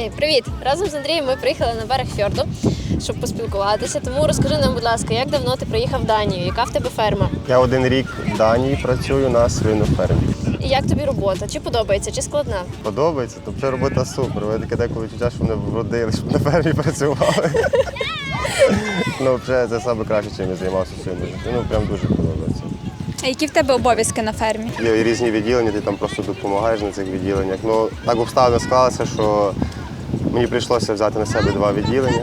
Ей, привіт! Разом з Андрієм ми приїхали на берег фьорду, щоб поспілкуватися. Тому розкажи нам, будь ласка, як давно ти приїхав в Данію? Яка в тебе ферма? Я один рік в Данії працюю на свинофермі. І як тобі робота? Чи подобається, чи складна? Подобається, тобто робота супер. Ви таке деколи відчуття, що вони вродили, щоб на фермі працювали. ну, вже це саме краще, чим я займався в. Ну, прям дуже подобається. А які в тебе обов'язки на фермі? Є різні відділення, ти там просто допомагаєш на цих відділеннях. Ну, так обставини склалися, що мені прийшлося взяти на себе два відділення.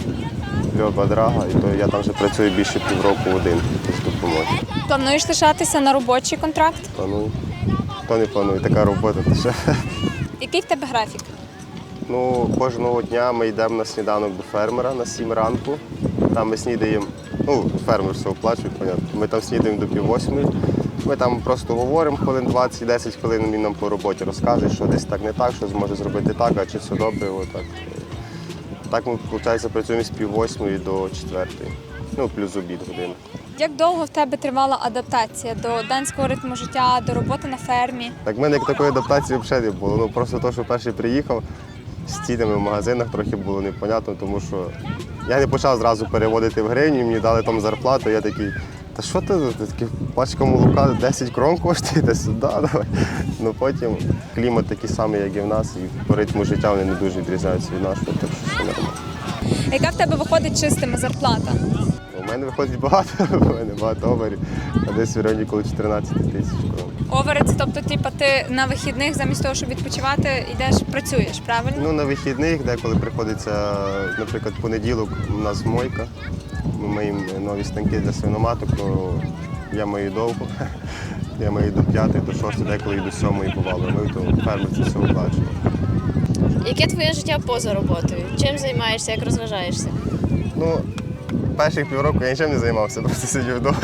Льоба Драга, і то я там вже працюю більше півроку один з допомоги. Плануєш лишатися на робочий контракт? Планую. Хто не планує, така робота, то. Який в тебе графік? Ну, кожного дня ми йдемо на сніданок до фермера на 7 ранку. Там ми снідаємо, ну, фермер все оплачує, понятно. Ми там снідаємо до пів восьмої. Ми там просто говоримо хвилин 20, 10 хвилин він нам по роботі розказує, що десь так не так, що зможе зробити так, а чи все добре. Отак. Так ми, виходить, працюємо з пів восьмої до четвертої. Ну, плюс обід години. Як довго в тебе тривала адаптація до данського ритму життя, до роботи на фермі? Так в мене як такої адаптації взагалі не було. Ну просто то, що перший приїхав з цінами в магазинах трохи було непонятно, тому що я не почав зразу переводити в гривні, мені дали там зарплату, я такий, та що ти, таке пачка молока 10 крон коштує, та сюди давай. Ну потім клімат такий самий, як і в нас, і по ритму життя вони не дуже відрізняються від нашого, так що все нормально. Яка в тебе виходить чистими зарплата? У мене виходить багато, у мене багато оверів, а десь в районі коло 14 тисяч крон. Оверець, тобто, типа, ти на вихідних замість того, щоб відпочивати, йдеш, працюєш, правильно? Ну, на вихідних, деколи приходиться, наприклад, понеділок у нас мойка. Ми миємо нові станки для свиноматок, то я мию довго. Я мию до п'ятої, до шостої, деколи і до сьомої бувало. Мив, то фермер це все оплачує. Яке твоє життя поза роботою? Чим займаєшся, як розважаєшся? Ну, перших півроку я нічим не займався, просто сидів вдома.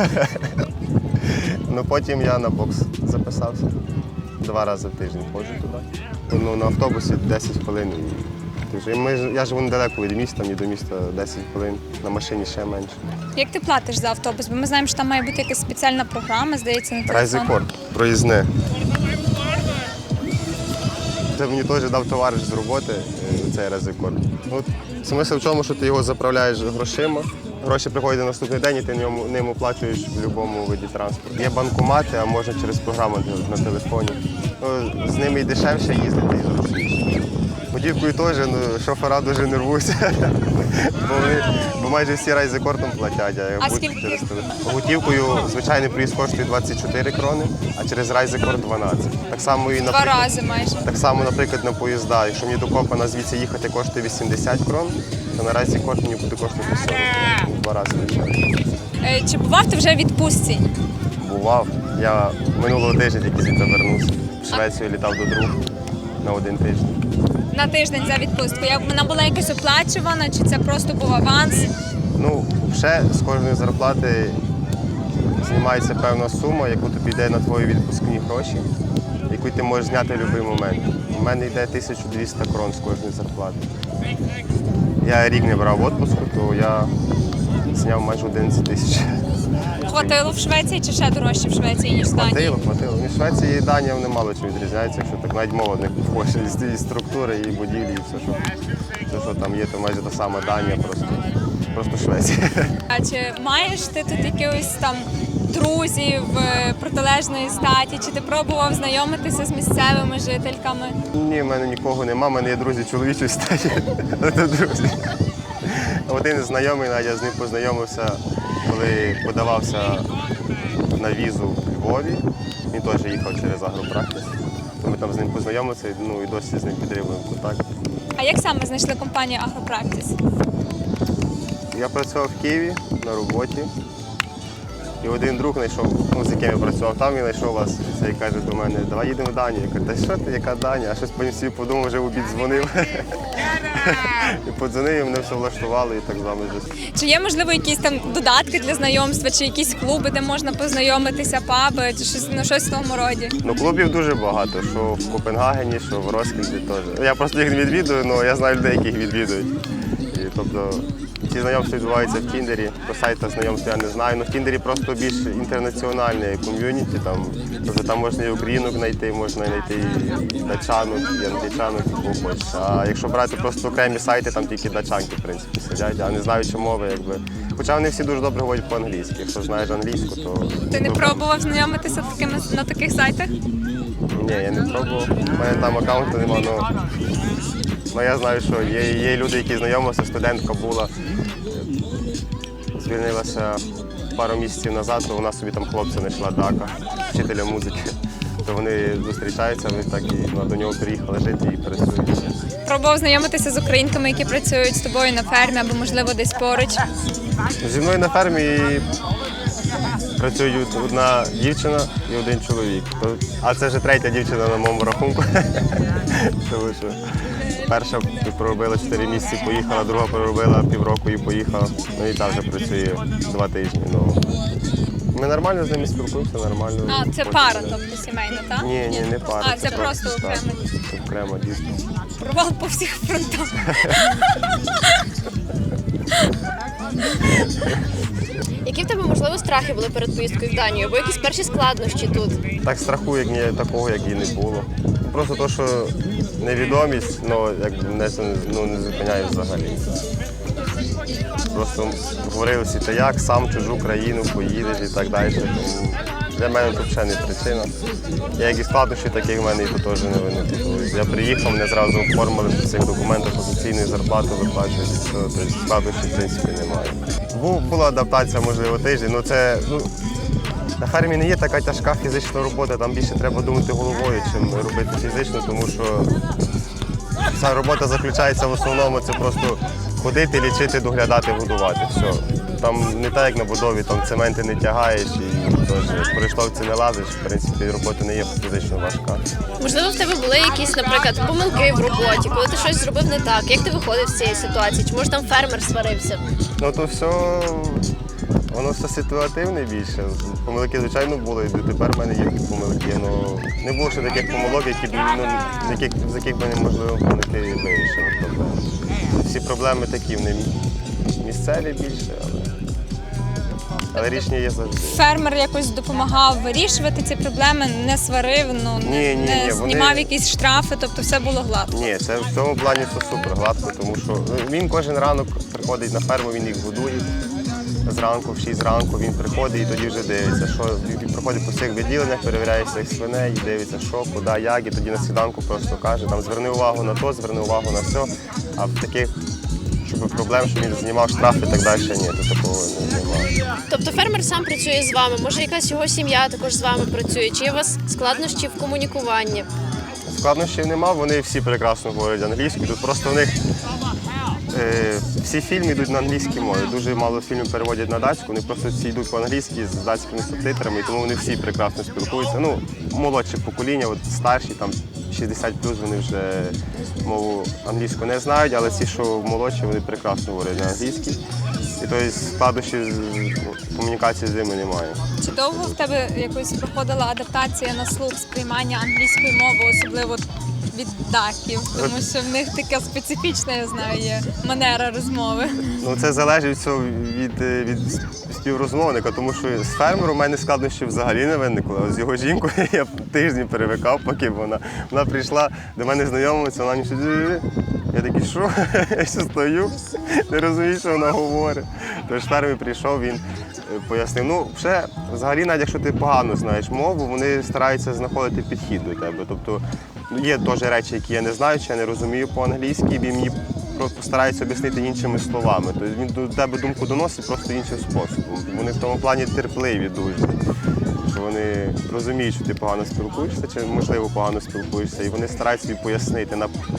Ну, потім я на бокс записався. Два рази в тиждень ходжу туди. Ну, на автобусі 10 хвилин. Ми, я живу недалеко від міста, мені до міста 10 хвилин, на машині ще менше. Як ти платиш за автобус? Бо ми знаємо, що там має бути якась спеціальна програма, здається, на телефон. Райзекорд, проїзне. Це мені теж дав товариш з роботи, е, цей резикорд. От смисл в чому, що ти його заправляєш грошима. Гроші приходять на наступний день, і ти ньому, ним оплачуєш в будь-якому виді транспорту. Є банкомати, а можна через програму на- телефоні. Ну, з ними і дешевше їздити, і зручніше. Готівкою теж ну, шофера дуже нервуються. бо, вони, бо майже всі райзекортом платять, а, А скільки? через. Готівкою звичайний проїзд коштує 24 крони, а через райзекорд 12. Так само і Два рази майже. так само, наприклад, на поїзда. Якщо мені до Копана звідси їхати коштує 80 крон, то на райзекорд мені буде коштувати 40 крон. Два рази дешевше. Е, Чи бував ти вже в відпустці? Бував. Я минулого тижня тільки звідти вернувся. В Швецію літав до друга на один тиждень. На тиждень за відпустку. Як вона була якась оплачувана, чи це просто був аванс? Ну, ще з кожної зарплати знімається певна сума, яку тобі йде на твої відпускні гроші, яку ти можеш зняти в будь-який момент. У мене йде 1200 крон з кожної зарплати. Я рік не брав відпуску, то я зняв майже 11 тисяч. Хватило в Швеції чи ще дорожче в Швеції, ніж в Данії? Хватило, хватило. Ну, Швеція і Данія вони мало чим відрізняються, якщо так навіть мова них похожа. І структури, і будівлі, і все, що, все, що там є, то майже та сама Данія, просто, просто Швеція. А чи маєш ти тут якихось там друзів е, протилежної статі? Чи ти пробував знайомитися з місцевими жительками? Ні, в мене нікого нема, в мене є друзі чоловічої статі. Друзі. Один знайомий, навіть я з ним познайомився, коли подавався на візу в Львові. Він теж їхав через агропрактис. То ми там з ним познайомилися, і, ну і досі з ним підтримуємо контакт. А як саме знайшли компанію Агропрактис? Я працював в Києві на роботі. І один друг знайшов, ну, з яким я працював там, і знайшов вас. І цей каже до мене, давай їдемо в Данію. Я кажу, та що ти, яка Данія? А щось потім собі подумав, вже в обід дзвонив. І подзвонив, і мене все влаштували, і так з вами вже. Чи є можливо якісь там додатки для знайомства, чи якісь клуби, де можна познайомитися, паби, чи щось ну, щось в тому роді? Ну, клубів дуже багато, що в Копенгагені, що в Роскільді теж. Я просто їх не відвідую, але я знаю людей, яких відвідують. Тобто ці знайомства відбуваються в Тіндері. По сайтах знайомств я не знаю. Ну в Тіндері просто більш інтернаціональне ком'юніті. Там, тобто там можна і українок знайти, можна знайти і дачанок, і англічанок, і кого хочеш. А якщо брати просто окремі сайти, там тільки дачанки, в принципі, сидять, а не знаючи мови, якби. Хоча вони всі дуже добре говорять по-англійськи. Якщо знаєш англійську, то Ти не пробував знайомитися такими на таких сайтах? ні, я не пробував. У мене там аккаунту нема, ну, ну я знаю, що є, є люди, які знайомилися, студентка була, звільнилася пару місяців назад, то вона собі там хлопця знайшла дака, вчителя музики. То вони зустрічаються, вони так і вона до нього приїхала жити і працюють. Пробував знайомитися з українками, які працюють з тобою на фермі або можливо десь поруч. Зі мною на фермі працюють одна дівчина і один чоловік. А це вже третя дівчина на моєму рахунку. Тому що перша проробила 4 місяці, поїхала, друга проробила півроку і поїхала. Ну і та вже працює два тижні. Ну, ми нормально з ними спілкуємося, нормально. А, це пара, тобто сімейна, так? Ні, ні, не пара. А, це просто так, окремо. Це окремо дійсно. Провал по всіх фронтах. Які в тебе можливо страхи були перед поїздкою в Данію, або якісь перші складнощі тут? Так страху, як ні, такого, як і не було. Просто то, що невідомість, ну, як мене це ну, не зупиняє взагалі. Просто говорили всі, та як сам чужу країну поїдеш і так далі. Тому для мене це взагалі не причина. Я як і складнощі, так і в мене і тут теж не виникло. Тобто Я приїхав, мене зразу оформили в цих документах офіційної зарплати виплачують. Тобто складнощів в принципі немає. Була адаптація, можливо, тиждень. Ну це ну, на фермі не є така тяжка фізична робота, там більше треба думати головою, чим робити фізично, тому що ця робота заключається в основному це просто ходити, лічити, доглядати, годувати. Все. Там не так, як на будові, там цементи не тягаєш і теж по рештовці не лазиш. В принципі, робота не є фізично важка. Можливо, в тебе були якісь, наприклад, помилки в роботі, коли ти щось зробив не так. Як ти виходив з цієї ситуації? Чи може там фермер сварився? Ну то все, воно все ситуативне більше. Помилки, звичайно, були, і дотепер в мене є помилки. Ну не було ще таких помилок, які б ну, з яких з яких би неможливо помилки вирішили проблеми. Всі проблеми такі, вони місцеві більше, але, але рішення є завжди. Фермер якось допомагав вирішувати ці проблеми, не сварив, ну Ні, не, ні, не ні, вони- знімав якісь штрафи, тобто все було гладко. Ні, це в цьому плані це супер гладко, тому що ну, він кожен ранок приходить на ферму, він їх годує. Зранку, в 6 ранку він приходить і тоді вже дивиться, що він проходить по всіх відділеннях, перевіряє всіх свиней, дивиться, що, куди, як, і тоді на сніданку просто каже, там зверни увагу на то, зверни увагу на все. А в таких, щоб проблем, що він знімав штрафи і так далі, ні, то такого не- немає. Тобто фермер сам працює з вами, може якась його сім'я також з вами працює? Чи є у вас складнощі в комунікуванні? Складнощів нема, вони всі прекрасно говорять англійською. Тут просто в них е, всі фільми йдуть на англійській мові. Дуже мало фільмів переводять на датську, вони просто всі йдуть по-англійськи з датськими субтитрами, і тому вони всі прекрасно спілкуються. Ну, молодше покоління, от старші, там 60 вони вже мову англійську не знають, але ці, що молодші, вони прекрасно говорять на англійській. І тобто складнощів ну, комунікації з ними немає. Чи довго в тебе якось проходила адаптація на слух сприймання англійської мови, особливо від даків, тому що в них така специфічна, я знаю, є манера розмови. Ну, це залежить все від, е, від співрозмовника, тому що з фермером у мене складнощів взагалі не виникло. З його жінкою я тиждень перевикав, поки вона, вона прийшла до мене знайомитися, вона мені щось. Я такий, що? Я ще стою, не розумію, що вона говорить. Тож фермер прийшов, він е, пояснив. Ну, ще взагалі, навіть якщо ти погано знаєш мову, вони стараються знаходити підхід до тебе. Тобто є теж речі, які я не знаю, чи я не розумію по-англійськи, він мені просто старається об'яснити іншими словами. Тобто він до тебе думку доносить просто іншим способом. Вони в тому плані терпливі дуже. Вони розуміють, що ти погано спілкуєшся, чи можливо погано спілкуєшся, і вони стараються тобі пояснити.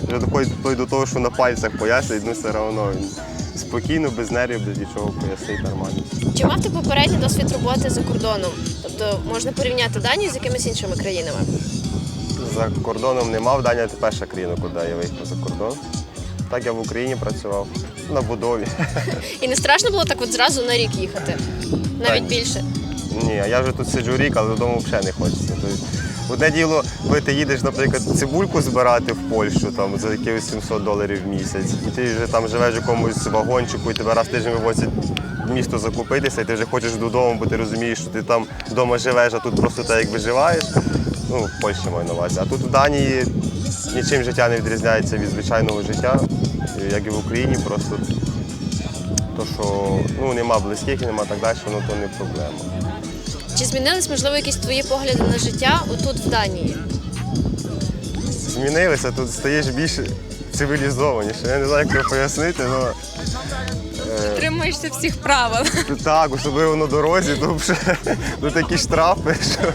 Вже доходить до того, що на пальцях пояснюють, ну все одно він спокійно, без нервів, без нічого пояснить нормально. Чи мав ти попередній досвід роботи за кордоном? Тобто можна порівняти Данію з якимись іншими країнами? За кордоном не мав, Данія це перша країна, куди я виїхав за кордон. Так я в Україні працював на будові. І не страшно було так от зразу на рік їхати? Навіть Так. більше. Ні, я вже тут сиджу рік, але додому взагалі не хочеться. Одне діло, коли ти їдеш, наприклад, цибульку збирати в Польщу там за якихось 700 доларів в місяць, і ти вже там живеш в якомусь вагончику, і тебе раз в тиждень вивозять в місто закупитися, і ти вже хочеш додому, бо ти розумієш, що ти там вдома живеш, а тут просто так як виживаєш. Ну, в Польщі маю на увазі. А тут в Данії нічим життя не відрізняється від звичайного життя, як і в Україні, просто то, що ну, нема близьких і нема так далі, ну то не проблема. Чи змінились, можливо, якісь твої погляди на життя отут в Данії? Змінилися, тут стаєш більш цивілізованіше. Я не знаю, як це пояснити, але Тримаєшся всіх правил. так, особливо на дорозі, то вже ну, такі штрафи, що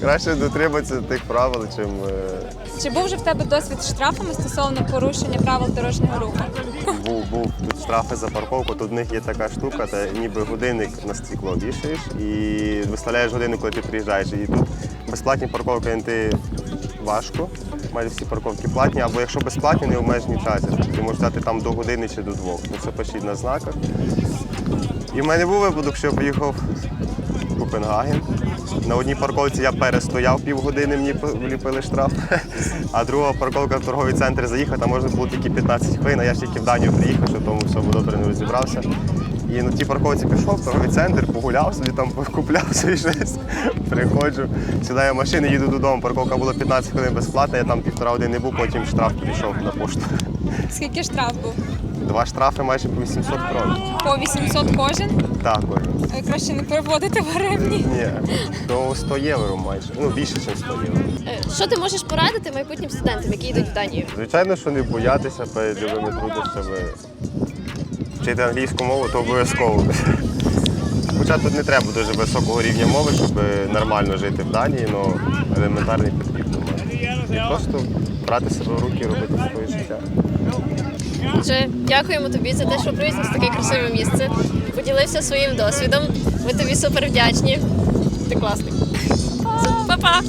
краще дотриматися тих правил, чим. е, Чи був вже в тебе досвід з штрафами стосовно порушення правил дорожнього руху? Був, був тут штрафи за парковку, тут в них є така штука, та ніби годинник на стекло вішаєш і виставляєш годину, коли ти приїжджаєш. І тут безплатні парковки знайти важко. Майже всі парковки платні, або якщо безплатні, не обмежені часі. Ти можеш взяти там до години чи до двох. Ну, це пишіть на знаках. І в мене був випадок, що я поїхав в Копенгаген. На одній парковці я перестояв півгодини, мені вліпили штраф. А друга парковка в торговий центр заїхав, там можна було тільки 15 хвилин, а я ж тільки в Данію приїхав, що тому все добре не розібрався. І на тій парковці пішов в торговий центр, погуляв собі там, купляв собі щось, приходжу, сідаю в машину, їду додому. Парковка була 15 хвилин безплатна, я там півтора години був, потім штраф прийшов на пошту. Скільки штраф був? Два штрафи майже по 800 крон. По 800 кожен? Так, ось. А краще не переводити в гривні. Ні, до 100 євро майже. Ну, більше, ніж 100 євро. Е, Що ти можеш порадити майбутнім студентам, які йдуть в Данію? Звичайно, що не боятися перед любими труднощами. Вчити англійську мову, то обов'язково. Хоча тут не треба дуже високого рівня мови, щоб нормально жити в Данії, але елементарний потрібно. Просто брати себе в руки і робити своє життя. Отже, дякуємо тобі за те, що привіз нас таке красиве місце. Поділився своїм досвідом. Ми тобі супер вдячні. Ти класний. Па-па!